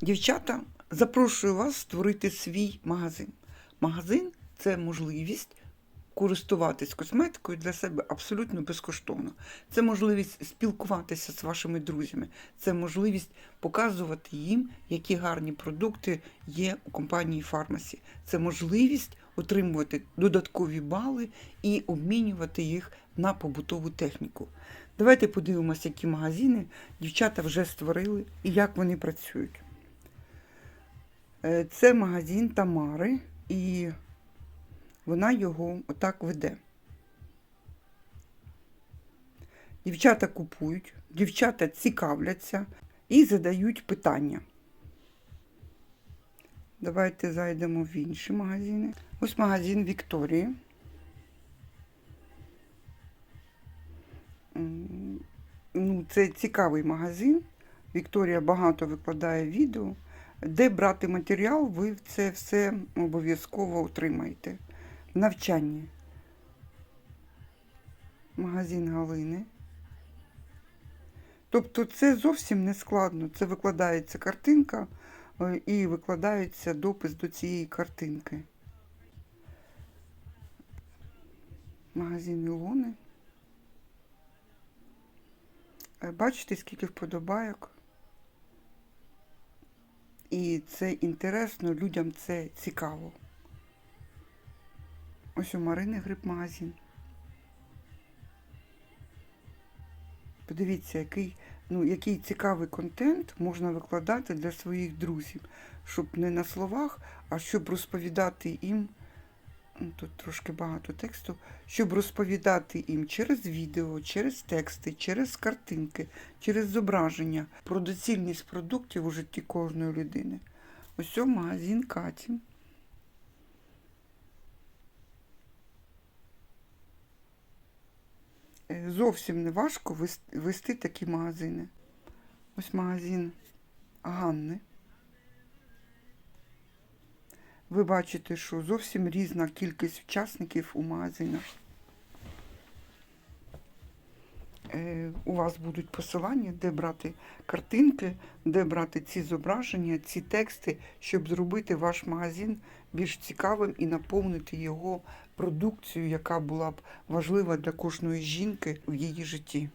Дівчата, запрошую вас створити свій магазин. Магазин це можливість користуватись косметикою для себе абсолютно безкоштовно. Це можливість спілкуватися з вашими друзями, це можливість показувати їм, які гарні продукти є у компанії Фармасі. Це можливість отримувати додаткові бали і обмінювати їх на побутову техніку. Давайте подивимося, які магазини дівчата вже створили і як вони працюють. Е, Це магазин Тамари, і вона його отак веде. Дівчата купують, дівчата цікавляться і задають питання. Давайте зайдемо в інші магазини. Ось магазин Вікторії. Ну, це цікавий магазин. Вікторія багато викладає відео. Де брати матеріал, ви це все обов'язково отримаєте. Навчання. Магазин Галини. Тобто це зовсім не складно. Це викладається картинка е, і викладається допис до цієї картинки. Магазин Ілони. Е, Бачите, скільки вподобайок. І це інтересно, людям це цікаво. Ось у Марини гриб магазин. Подивіться, який, ну, який цікавий контент можна викладати для своїх друзів, щоб не на словах, а щоб розповідати їм. Тут трошки багато тексту, щоб розповідати їм через відео, через тексти, через картинки, через зображення про доцільність продуктів у житті кожної людини. Ось магазин Каті. Е, Зовсім не важко вести такі магазини. Ось магазин Ганни. Ви бачите, що зовсім різна кількість учасників у магазинах. Е, У вас будуть посилання, де брати картинки, де брати ці зображення, ці тексти, щоб зробити ваш магазин більш цікавим і наповнити його продукцією, яка була б важлива для кожної жінки в її житті.